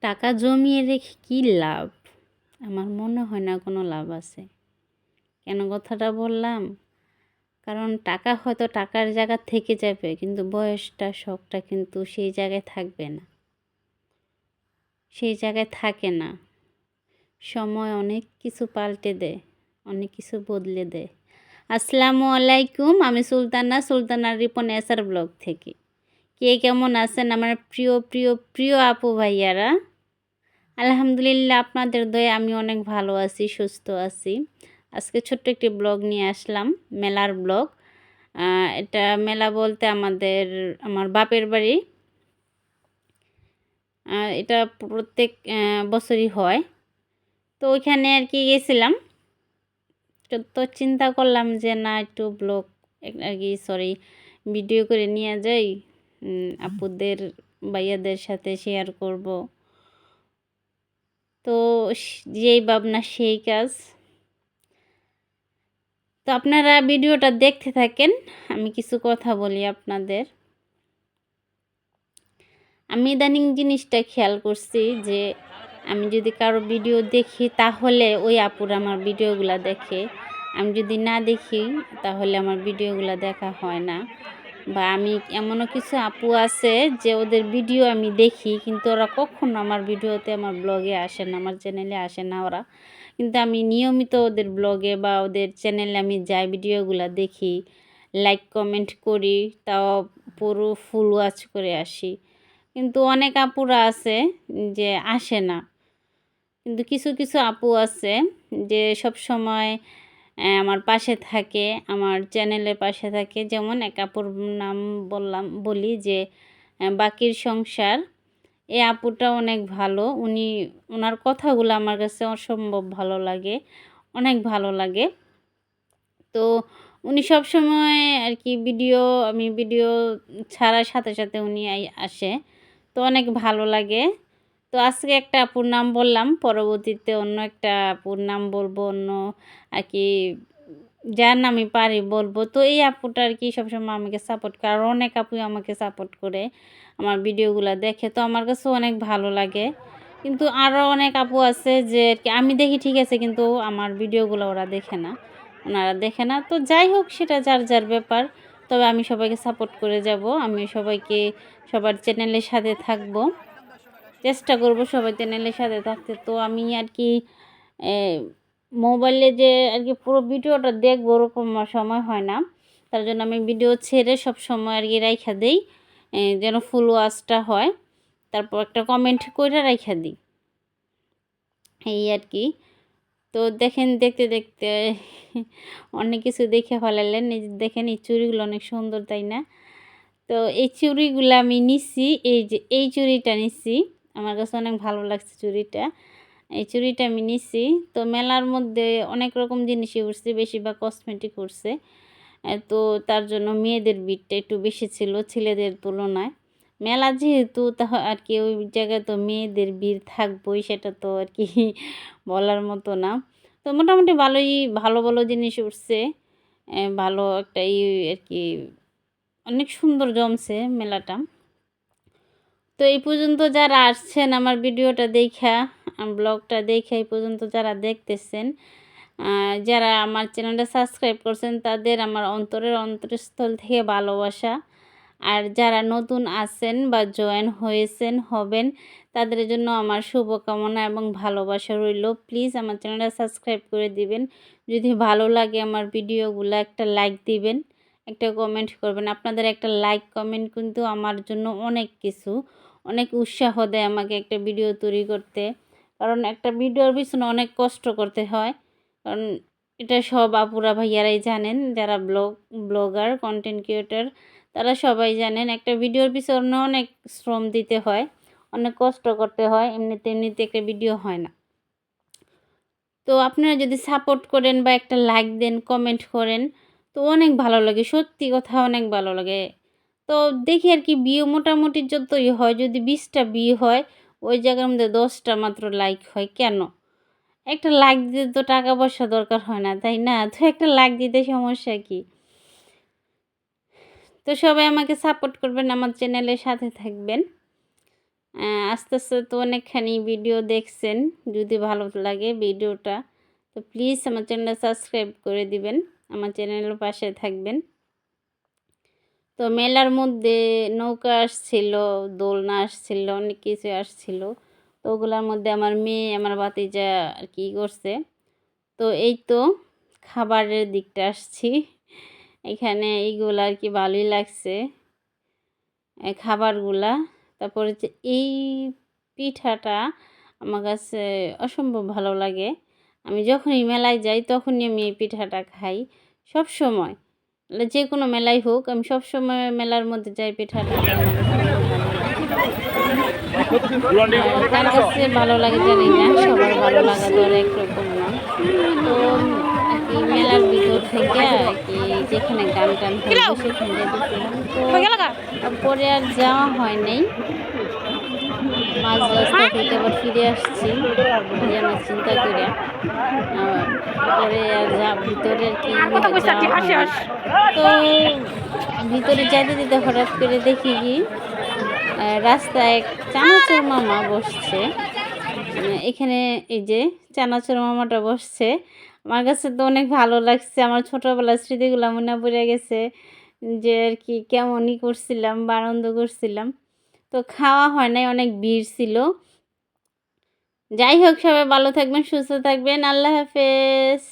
টাকা জমিয়ে রেখে কী লাভ? আমার মনে হয় না কোনো লাভ আছে। কেন কথাটা বললাম? কারণ টাকা হয়তো টাকার জায়গা থেকে যাবে, কিন্তু বয়সটা, শখটা কিন্তু সেই জায়গায় থাকবে না। সেই জায়গায় থাকে না। সময় অনেক কিছু পাল্টে দেয় অনেক কিছু বদলে দেয় আসসালামু আলাইকুম, আমি সুলতানা সুলতানা রিপন এসার ব্লগ থেকে। কে কেমন আছেন আমার প্রিয় প্রিয় প্রিয় আপু ভাইয়ারা? আলহামদুলিল্লাহ আপনাদের দয়ে আমি অনেক ভালো আছি, সুস্থ আছি। আজকে ছোট্ট একটি ব্লগ নিয়ে আসলাম, মেলার ব্লগ। এটা মেলা বলতে আমাদের, আমার বাপের বাড়ি। এটা প্রত্যেক বছরই হয়। তো ওইখানে আর কি গেছিলাম। তো চিন্তা করলাম যে না, একটু ব্লগ আর কি সরি ভিডিও করে নিয়ে যাই। আপুদের ভাইয়াদের সাথে শেয়ার করব। তো যেই ভাবনা সেই কাজ। তো আপনারা ভিডিওটা দেখতে থাকেন আমি কিছু কথা বলি আপনাদের। আমি ইদানিং জিনিসটা খেয়াল করছি যে আমি যদি কারও ভিডিও দেখি তাহলে ওই আপুর আমার ভিডিওগুলো দেখে। আমি যদি না দেখি তাহলে আমার ভিডিওগুলো দেখা হয় না। বা আমি এমনও কিছু আপু আছে যে ওদের ভিডিও আমি দেখি, কিন্তু ওরা কখনো আমার ভিডিওতে আমার ব্লগে আসে না, আমার চ্যানেলে আসে না ওরা। কিন্তু আমি নিয়মিত ওদের ব্লগে বা ওদের চ্যানেলে আমি যাই, ভিডিওগুলো দেখি লাইক কমেন্ট করি, তাও পুরো ফুল ওয়াচ করে আসি। কিন্তু অনেক আপুরা আছে যে আসে না। কিন্তু কিছু কিছু আপু আছে যে সব সময় আমার পাশে থাকে, আমার চ্যানেলের পাশে থাকে। যেমন এক আপুর নাম বললাম, বলি যে বাকির সংসার এই আপুটা অনেক ভালো। উনি ওনার কথাগুলো আমার কাছে অসম্ভব ভালো লাগে, অনেক ভালো লাগে। তো উনি সব সময় আর কি ভিডিও, আমি ভিডিও ছাড়ার সাথে সাথে উনি আসে। তো অনেক ভালো লাগে। তো আজকে একটা আপুর নাম বললাম, পরবর্তীতে অন্য একটা আপুর নাম বলব, অন্য আর কি যার নামই পারি বলব। তো এই আপুটা আর কি সবসময় আমাকে সাপোর্ট করে অনেক আপুই আমাকে সাপোর্ট করে আমার ভিডিওগুলো দেখে। তো আমার কাছেও অনেক ভালো লাগে। কিন্তু আরও অনেক আপু আছে যে আমি দেখি ঠিক আছে, কিন্তু আমার ভিডিওগুলো ওরা দেখে না, ওনারা দেখে না। তো যাই হোক, সেটা যার যার ব্যাপার। তবে আমি সবাইকে সাপোর্ট করে যাব আমি সবাইকে সবার চ্যানেলের সাথে থাকব। চেষ্টা করব সবাই চ্যানেলের সাথে থাকতে। তো আমি আর কি মোবাইলে যে আর কি পুরো ভিডিওটা দেখব ওরকম সময় হয় না। তার জন্য আমি ভিডিও ছেড়ে সব সময় আর কি রাইখা দিই যেন ফুল ওয়াশটা হয়। তারপর একটা কমেন্ট করে রাইখা দিই। এই আর কি। তো দেখেন, দেখতে দেখতে অনেক কিছু দেখে ফেলালেন। দেখেন, এই চুড়িগুলো অনেক সুন্দর, তাই না? তো এই চুড়িগুলো আমি নিছি, এই যে, এই চুড়িটা নিছি। আমার কাছে অনেক ভালো লাগছে চুড়িটা। এই চুড়িটা আমি নিছি। তো মেলার মধ্যে অনেক রকম জিনিসই উঠছে বেশিরভাগ কসমেটিক উঠছে তো তার জন্য মেয়েদের বিটটা একটু বেশি ছিল ছেলেদের তুলনায়। মেলা যেহেতু তা আর কি ওই জায়গায় তো মেয়েদের ভিড় থাকবোই, সেটা তো আর কি বলার মতো না। তো মোটামুটি ভালোই, ভালো ভালো জিনিস উঠছে ভালো একটা ই আর কি, অনেক সুন্দর জমছে মেলাটা। তো এই পর্যন্ত যারা আসছেন আমার ভিডিওটা দেখা ব্লগটা দেখে এই পর্যন্ত যারা দেখতেছেন যারা আমার চ্যানেলটা সাবস্ক্রাইব করছেন, তাদের আমার অন্তরের অন্তরস্থল থেকে ভালোবাসা। আর যারা নতুন আছেন বা জয়েন হয়েছেন, হবেন, তাদের জন্য আমার শুভকামনা এবং ভালোবাসা রইল। প্লিজ আমার চ্যানেলটা সাবস্ক্রাইব করে দিবেন। যদি ভালো লাগে আমার ভিডিওগুলো, একটা লাইক দিবেন, একটা কমেন্ট করবেন। আপনাদের একটা লাইক কমেন্ট কিন্তু আমার জন্য অনেক কিছু। অনেক উৎসাহ দেয় আমাকে একটা ভিডিও তৈরি করতে। কারণ একটা ভিডিওর পিছনে অনেক কষ্ট করতে হয়। কারণ এটা সব আপুরা ভাইয়ারাই জানেন, যারা ব্লগ, ব্লগার কন্টেন্ট ক্রিয়েটার তারা সবাই জানেন একটা ভিডিওর পিছনে অনেক শ্রম দিতে হয়, অনেক কষ্ট করতে হয় এমনিতে এমনিতে একটা ভিডিও হয় না। তো আপনারা যদি সাপোর্ট করেন বা একটা লাইক দেন কমেন্ট করেন, তো অনেক ভালো লাগে, সত্যি কথা অনেক ভালো লাগে। তো দেখি আর কি, বিয়ে মোটামুটি যতই হয়, যদি বিশটা বিয়ে হয়, ওই জায়গার মধ্যে দশটা মাত্র লাইক হয়, কেন? একটা লাইক দিতে তো টাকা পয়সা দরকার হয় না, তাই না? তো একটা লাইক দিতে সমস্যা কি? তো সবাই আমাকে সাপোর্ট করবেন, আমার চ্যানেলের সাথে থাকবেন। আস্তে আস্তে তো অনেকখানি ভিডিও দেখছেন, যদি ভালো লাগে ভিডিওটা তো প্লিজ আমার চ্যানেলটা সাবস্ক্রাইব করে দিবেন, আমার চ্যানেলের পাশে থাকবেন। তো মেলার মধ্যে নৌকা আসছিল, দোলনা আসছিল, অনেক কিছু আসছিল। তো ওগুলোর মধ্যে আমার মেয়ে, আমার বাতিজা আর কি করছে। তো এই তো খাবারের দিকটা আসছি। এখানে এইগুলো আর কি ভালোই লাগছে খাবারগুলা। তারপরে যে এই পিঠাটা আমার কাছে অসম্ভব ভালো লাগে। আমি যখনই মেলায় যাই তখনই আমি এই পিঠাটা খাই, সব সময়। যে কোনো মেলাই হোক আমি সব সময় মেলার মধ্যে যাই পিঠাটা। কার কাছে ভালো লাগে জানি না সবার ভালো লাগা তো একরকম না। তো আর কি মেলার ভিতর থেকে আর কি যেখানে গান টান সেখানে যেতেছিলাম তো তারপরে আর যাওয়া হয় নাই। মাঝ রাস্তা থেকে আবার ফিরে আসছি। যেন চিন্তা করে পরে আর যা ভিতরে কি তো ভিতরে যাইতে যেতে হঠাৎ করে দেখি কি রাস্তায় এক চানাচুর মামা বসছে। এখানে এই যে চানাচুর মামাটা বসছে। আমার কাছে তো অনেক ভালো লাগছে আমার ছোটোবেলার স্মৃতিগুলো মনে পড়ে গেছে যে আর কি কেমনই করছিলাম বা আনন্দ করছিলাম। তো খাওয়া হয় নাই, অনেক ভিড় ছিল। যাই হোক, সবাই ভালো থাকবেন, সুস্থ থাকবেন। আল্লাহ হাফেজ।